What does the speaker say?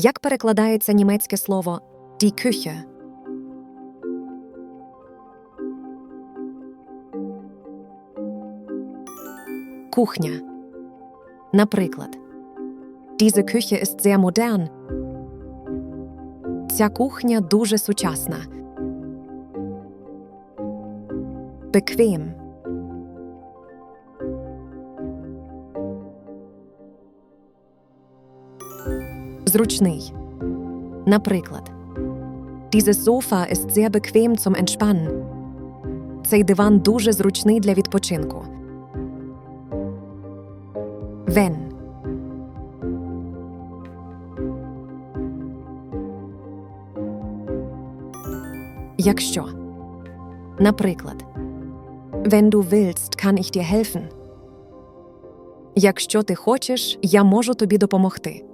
Як перекладається німецьке слово die Küche? Кухня. Наприклад, Diese Küche ist sehr modern. Ця кухня дуже сучасна. Bequem. Зручний. Наприклад, Dieses Sofa ist sehr bequem zum Entspannen. Цей диван дуже зручний для відпочинку. Wenn. Якщо. Наприклад, Wenn du willst, kann ich dir helfen. Якщо ти хочеш, я можу тобі допомогти.